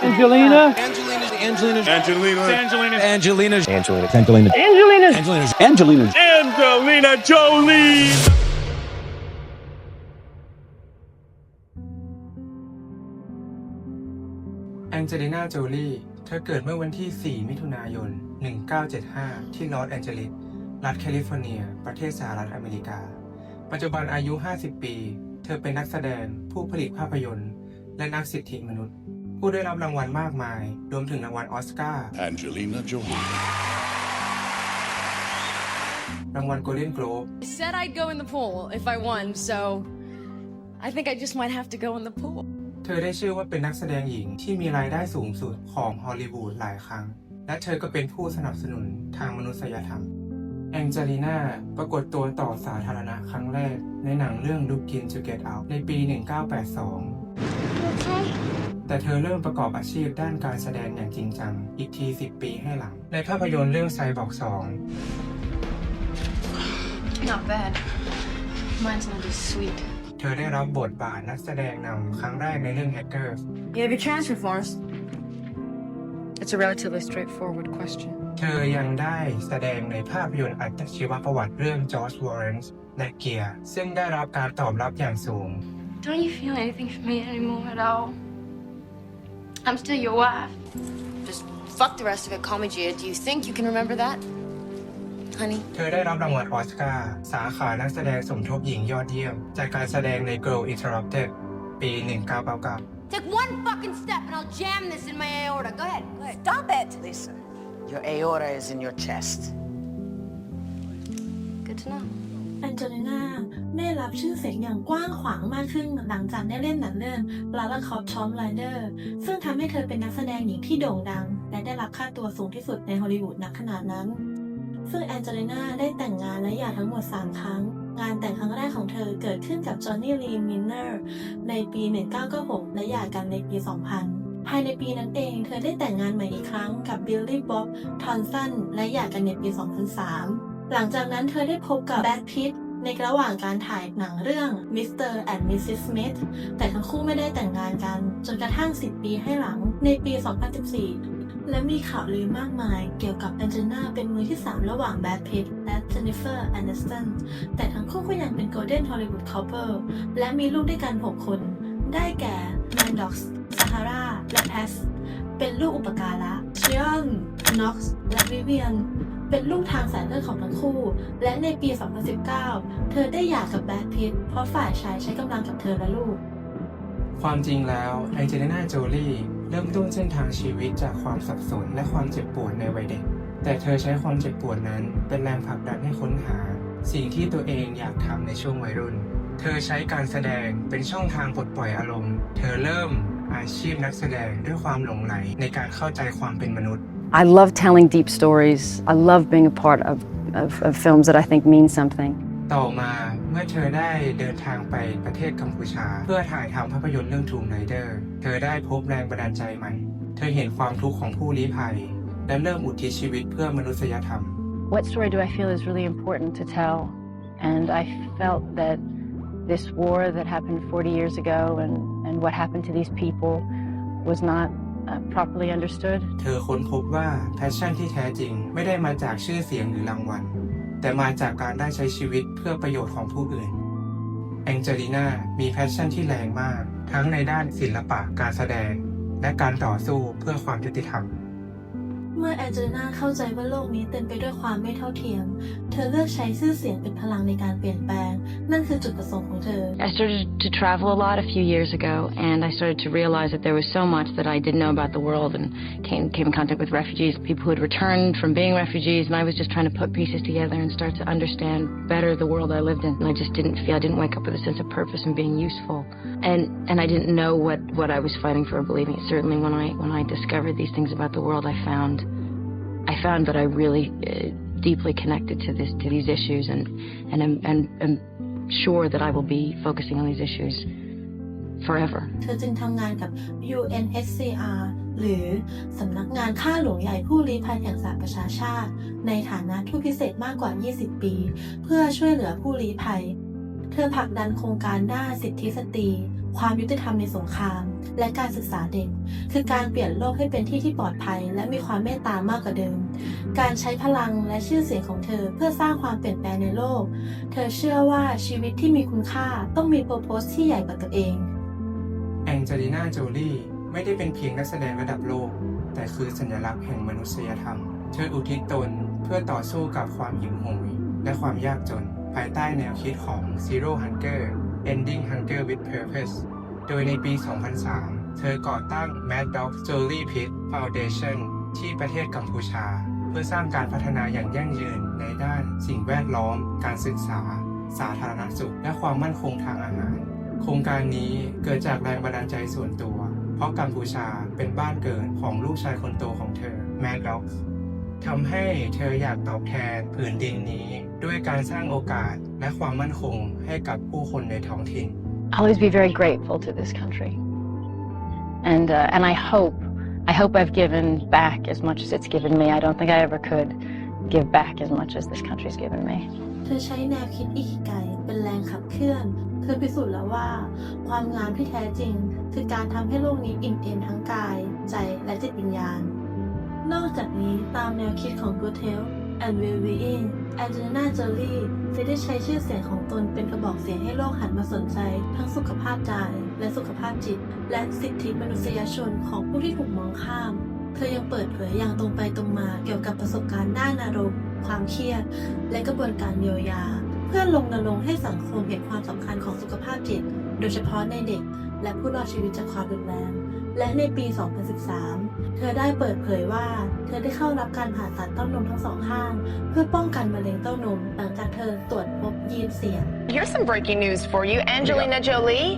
Angelina. Angelina. Angelina. Angelina. Angelina. Angelina. Angelina. Angelina. Angelina. Angelina. Angelina. Angelina Jolie. แองเจลิน่าโจลีเธอเกิดเมื่อวันที่ 4 มิถุนายน 1975 ที่ลอสแอนเจลิส รัฐแคลิฟอร์เนีย ประเทศสหรัฐอเมริกา ปัจจุบันอายุ 50 ปี เธอเป็นนักแสดง ผู้ผลิตภาพยนตร์ และนักสิทธิมนุษย์ ผู้ได้รับรางวัลมากมาย รวมถึงรางวัลออสการ์ Angelina Jolie. รางวัลโกลเด้นโกลบ I said I'd go in the pool if I won, so I think I just might have to go in the pool. เธอได้ชื่อว่าเป็นนักแสดงหญิงที่มีรายได้สูงสุดของฮอลลีวูดหลายครั้ง และเธอก็เป็นผู้สนับสนุนทางมนุษยธรรม แองเจลิน่าปรากฏตัวต่อสาธารณะครั้งแรก ในหนังเรื่อง Look In to Get Out ในปี 1982แต่ เธอเริ่มประกอบอาชีพด้านการแสดงอย่างจริงจัง อีกที 10 ปีให้หลัง ในภาพยนตร์เรื่องไซบอร์ก2 Not bad. Mine's not as sweet. เธอได้รับบทบาทนักแสดงนำครั้งแรกในเรื่อง Hackers You have your transfer forms. It's a relatively straightforward question. เธอยังได้แสดงในภาพยนตร์อัตชีวประวัติเรื่อง George Lawrence และเกียร์ซึ่งได้รับการตอบรับอย่างสูง Don't you feel anything for me anymore at all? I'm still your wife. Just fuck the rest of it, call me Gia. Do you think you can remember that? Honey? เธอได้รับรางวัลออสการ์สาขานักแสดงสมทบหญิงยอดเยี่ยม จากการแสดงใน Girl Interrupted ปี 1999 Take one fucking step and I'll jam this in my aorta. Go ahead. Go ahead. Stop it, Lisa. Your aorta is in your chest. Good to know. แองเจลิน่า ได้รับชื่อเสียงอย่างกว้างขวางมากขึ้นหลังจากได้เล่นหนังเรื่องลาลาคอปทอมไลเดอร์ซึ่งทำให้เธอเป็นนักแสดงหญิงที่โด่งดัง และได้รับค่าตัวสูงที่สุดในฮอลลีวูดณขนาดนั้น ซึ่งแองเจลิน่าได้แต่งงานและหย่าทั้งหมด 3 ครั้ง งานแต่งครั้งแรกของเธอเกิดขึ้นกับจอห์นนี่ลีมินเนอร์ในปี 1996 และหย่ากันในปี 2000ภายในปีนั้นเองเธอได้แต่งงานใหม่อีกครั้งกับบิลลี่บ๊อบทอนสันและหย่ากันในปี 2003 หลังจากนั้นเธอได้พบกับแบทพิต ในระหว่างการถ่ายหนังเรื่อง Mr. and Mrs. Smith แต่ทั้งคู่ไม่ได้แต่งงานกัน จนกระทั่ง 10 ปีให้หลังในปี 2014 และมีข่าวลือมากมายเกี่ยวกับแองเจน่าเป็นมือที่ 3 ระหว่างแบทพิตและเจนนิเฟอร์แอนเดอร์สันแต่ทั้งคู่ก็ยังเป็น Golden Hollywood Couple และมีลูกด้วยกัน 6 คน ได้แก่แมนด็อกส์ซาฮาราและแพสเป็นลูกอุปการะเชียนน็อกซ์และวิเวียน เป็นลูกทางสายเลือดของทั้งคู่ และในปี 2019 เธอได้หย่ากับแบทพิตเพราะฝ่ายชายใช้กำลังกับเธอและลูก ความจริงแล้วแองเจลิน่าโจลี่เริ่มต้นเส้นทางชีวิตจากความสับสนและความเจ็บปวดในวัยเด็ก แต่เธอใช้ความเจ็บปวดนั้นเป็นแรงผลักดันให้ค้นหา สิ่งที่ตัวเองอยากทำในช่วงวัยรุ่น เธอใช้การแสดงเป็นช่องทางปลดปล่อยอารมณ์ เธอเริ่มอาชีพนักแสดงด้วยความหลงไหลในการเข้าใจความเป็นมนุษย์ I love telling deep stories. I love being a part of, of, of films that I think mean something. ต่อมาเมื่อเธอได้เดินทางไปประเทศกัมพูชา เพื่อถ่ายทำภาพยนตร์เรื่อง Tomb Raider เธอได้พบแรงบันดาลใจใหม่ เธอเห็นความทุกข์ของผู้ลี้ภัย และเริ่มอุทิศชีวิตเพื่อมนุษยธรรม What story do I feel is really important to tell? And I felt that this war that happened 40 years ago and, and what happened to these people was not uh, properly understood. เธอค้นพบว่าแพชชั่นที่แท้จริง ไม่ได้มาจากชื่อเสียงหรือรางวัล แต่มาจากการได้ใช้ชีวิตเพื่อประโยชน์ของผู้อื่น แองเจลิน่ามีแพชชั่นที่แรงมาก ทั้งในด้านศิลปะการแสดง และการต่อสู้เพื่อความยุติธรรม เมื่อแองเจลิน่าเข้าใจว่าโลกนี้เต็มไปด้วยความไม่เท่าเทียม เธอเลือกใช้ชื่อเสียงเป็นพลังในการเปลี่ยนแปลง นั่นคือจุดประสงค์ของเธอ I started to travel a lot a few years ago, and I started to realize that there was so much that I didn't know about the world, and came came in contact with refugees, people who had returned from being refugees, and I was just trying to put pieces together and start to understand better the world I lived in. And I just didn't feel I didn't wake up with a sense of purpose and being useful, and and I didn't know what what I was fighting for or believing. Certainly, when I when I discovered these things about the world, I found I found that I really uh, deeply connected to this to these issues, and and am and am sure that I will be focusing on these issues forever. เธอจึงทำงานกับ UNHCR หรือสำนักงานข้าหลวงใหญ่ผู้ลี้ภัยแห่งสหประชาชาติ ในฐานะทูตพิเศษมากกว่า 20 ปี เพื่อช่วยเหลือผู้ลี้ภัย เธอผลักดันโครงการด้านสิทธิสตรี ความยุติธรรมในสงคราม และการศึกษาเด็ก คือการเปลี่ยนโลกให้เป็นที่ที่ปลอดภัย และมีความเมตตามากกว่าเดิม การใช้พลังและชื่อเสียงของเธอเพื่อสร้างความเปลี่ยนแปลงในโลก เธอเชื่อว่าชีวิตที่มีคุณค่าต้องมีโปรโพสที่ใหญ่กว่าตัวเอง แองเจลิน่า โจลี่ไม่ได้เป็นเพียงนักแสดงระดับโลก แต่คือสัญลักษณ์แห่งมนุษยธรรม เธออุทิศตนเพื่อต่อสู้กับความหิวโหยและความยากจน ภายใต้แนวคิดของ Zero Hunger Ending Hunger with Purpose โดยในปี 2003 เธอก่อตั้ง Mad Dog Jolly Pit Foundation ที่ประเทศกัมพูชา เพื่อสร้างการพัฒนาอย่างยั่งยืนในด้านสิ่งแวดล้อม การศึกษา สาธารณสุข และความมั่นคงทางอาหาร โครงการนี้เกิดจากแรงบันดาลใจส่วนตัว เพราะกัมพูชาเป็นบ้านเกิดของลูกชายคนโตของเธอแมดด็อก ทำให้เธออยากตอบแทนผืนดินนี้ ด้วยการสร้างโอกาสและความมั่นคงให้กับผู้คนในท้องถิ่น I'll always be very grateful to this country. And, uh, and I hope, I hope I've given back as much as it's given me. I don't think I ever could give back as much as this country's given me. เธอใช้แนวคิดอิคิไกเป็นแรงขับเคลื่อน เธอพิสูจน์แล้วว่า ความงามที่แท้จริง คือการทำให้โลกนี้อิ่มเอมทั้งกาย ใจและจิตวิญญาณ นอกจากนี้ตามแนวคิดของ Good Health and Well-being แองเจลิน่าโจลี่จะได้ใช้ชื่อเสียงของตนเป็นกระบอกเสียงให้โลกหันมาสนใจ ทั้งสุขภาพใจและสุขภาพจิต และสิทธิมนุษยชนของผู้ที่ถูกมองข้าม เธอยังเปิดเผยอย่างตรงไปตรงมาเกี่ยวกับประสบการณ์ด้านอารมณ์ความเครียด และกระบวนการเยียวยา เพื่อลงนรงให้สังคมเห็นความสำคัญของสุขภาพจิต โดยเฉพาะในเด็ก และผู้รอดชีวิตจากความรุนแรง และในปี 2013 เธอได้เปิดเผยว่า เธอได้เข้ารับการผ่าตัดเต้านมทั้งสองข้าง เพื่อป้องกันมะเร็งเต้านมหลังจากเธอตรวจพบยีนเสี่ยง Here's some breaking news for you. Angelina Jolie,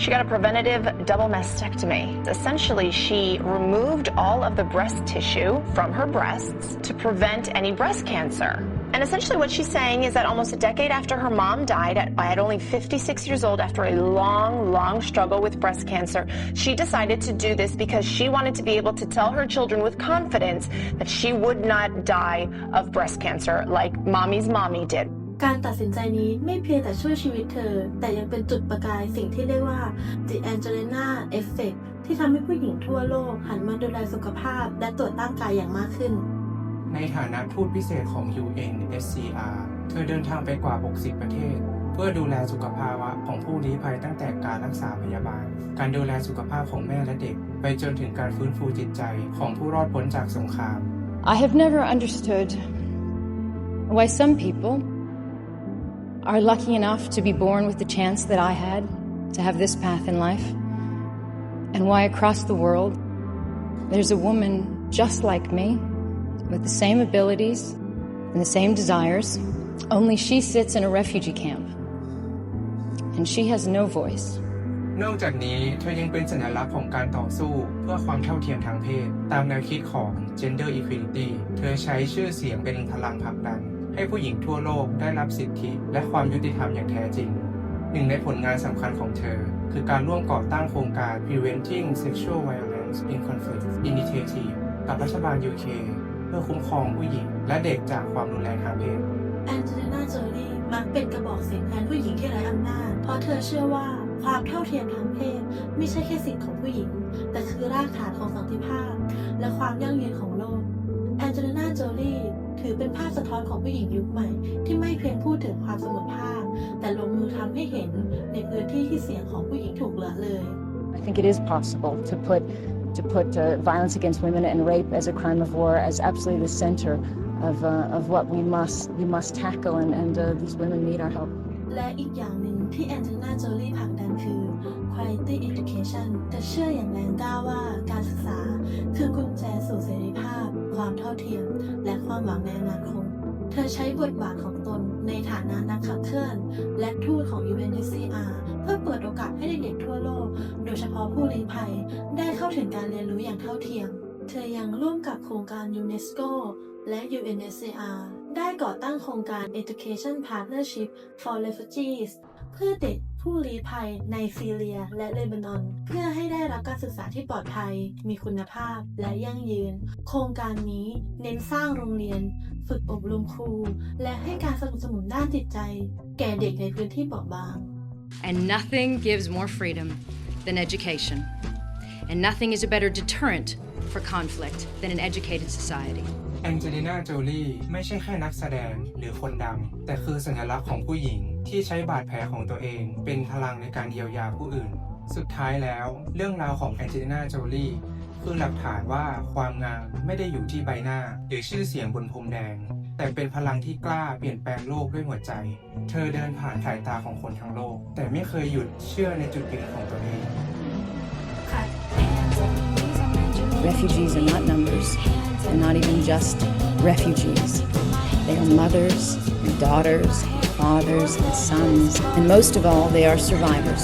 she got a preventative double mastectomy. Essentially, she removed all of the breast tissue from her breasts to prevent any breast cancer. And essentially, what she's saying is that almost a decade after her mom died, at, at only 56 years old, after a long, long struggle with breast cancer, she decided to do this because she wanted to be able to tell her children with confidence that she would not die of breast cancer like mommy's mommy did. การตัดสินใจนี้ไม่เพียงแต่ช่วยชีวิตเธอ แต่ยังเป็นจุดประกายสิ่งที่เรียกว่า The Angelina Effect ที่ทำให้ผู้หญิงทั่วโลกหันมาดูแลสุขภาพ และตรวจร่างกายอย่างมากขึ้น ในฐานะทูตพิเศษของ UNSCR เธอเดินทางไปกว่า 60 ประเทศ เพื่อดูแลสุขภาวะของผู้ลี้ภัยตั้งแต่การรักษาพยาบาล การดูแลสุขภาพของแม่และเด็ก ไปจนถึงการฟื้นฟูจิตใจของผู้รอดพ้นจากสงคราม I have never understood why some people are lucky enough to be born with the chance that I had to have this path in life, and why across the world there's a woman just like me with the same abilities and the same desires, only she sits in a refugee camp and she has no voice. นอกจากนี้เธอยังเป็นสัญลักษณ์ของการต่อสู้เพื่อความเท่าเทียมทางเพศ ตามแนวคิดของ Gender Equality เธอใช้ชื่อเสียงเป็นพลังผลักดัน ให้ผู้หญิงทั่วโลกได้รับสิทธิ และความยุติธรรมอย่างแท้จริง หนึ่งในผลงานสำคัญของเธอ คือการร่วมก่อตั้งโครงการ Preventing Sexual Violence in Conflict Initiative กับรัฐบาล UK เพื่อคุ้มครองผู้หญิง และเด็กจากความรุนแรงทางเพศแองเจลิน่าโจลีมักเป็นกระบอกเสียงแทนผู้หญิงที่ไร้อำนาจเพราะเธอเชื่อว่าความเท่าเทียมทางเพศไม่ใช่แค่สิทธิ์ของผู้หญิง แต่คือรากฐานของสันติภาพ และความยั่งยืนของโลกแองเจลิน่าโจลีถือเป็นภาพสะท้อนของผู้หญิงยุคใหม่ ที่ไม่เพียงพูดถึงความเสมอภาคแต่ลงมือทำให้เห็นในพื้นที่ที่เสียงของผู้หญิงถูกละเลย I think it is possible to put to put uh, violence against women and rape as a crime of war as absolutely the center of uh, of what we must we must tackle, and, and uh, these women need our help. และอีกอย่างหนึ่งที่แองเจลิน่าโจลี่ผลักดันคือ quality education แต่เชื่ออย่างแรงกล้าว่าการศึกษา คือกุญแจสู่เสรีภาพ ความเท่าเทียม และความหวังในอนาคตเธอใช้บทบาทของตนในฐานะนักขับเคลื่อน และทูตของ UNHCR เพื่อเปิดโอกาสให้เด็กๆทั่วโลก เฉพาะผู้ลี้ภัย ได้เข้าถึงการเรียนรู้อย่างเท่าเทียม เธอยังร่วมกับโครงการยูเนสโกและ UNHCR ได้ก่อตั้งโครงการ Education Partnership for Refugees เพื่อเด็กผู้ลี้ภัยในซีเรียและเลบานอน เพื่อให้ได้รับการศึกษาที่ปลอดภัย มีคุณภาพและยั่งยืน โครงการนี้เน้นสร้างโรงเรียน ฝึกอบรมครู และให้การสนับสนุนด้านจิตใจ แก่เด็กในพื้นที่เปราะบาง And nothing gives more freedom than education. And nothing is a better deterrent for conflict than an educated society. แองเจลิน่าโจลีไม่ใช่แค่นักแสดงหรือคนดัง แต่คือสัญลักษณ์ของผู้หญิง ที่ใช้บาดแผลของตัวเอง เป็นพลังในการเยียวยาผู้อื่น สุดท้ายแล้ว เรื่องราวของแองเจลิน่าโจลีคือหลักฐานว่าความงามไม่ได้อยู่ที่ใบหน้า หรือชื่อเสียงบนพรมแดง แต่เป็นพลังที่กล้าเปลี่ยนแปลงโลกด้วยหัวใจ เธอเดินผ่านสายตาของคนทั้งโลก แต่ไม่เคยหยุดเชื่อในจุดยืนของตัวเอง Refugees are not numbers. They're not even just refugees. They are mothers and daughters, and fathers and sons, and most of all, they are survivors.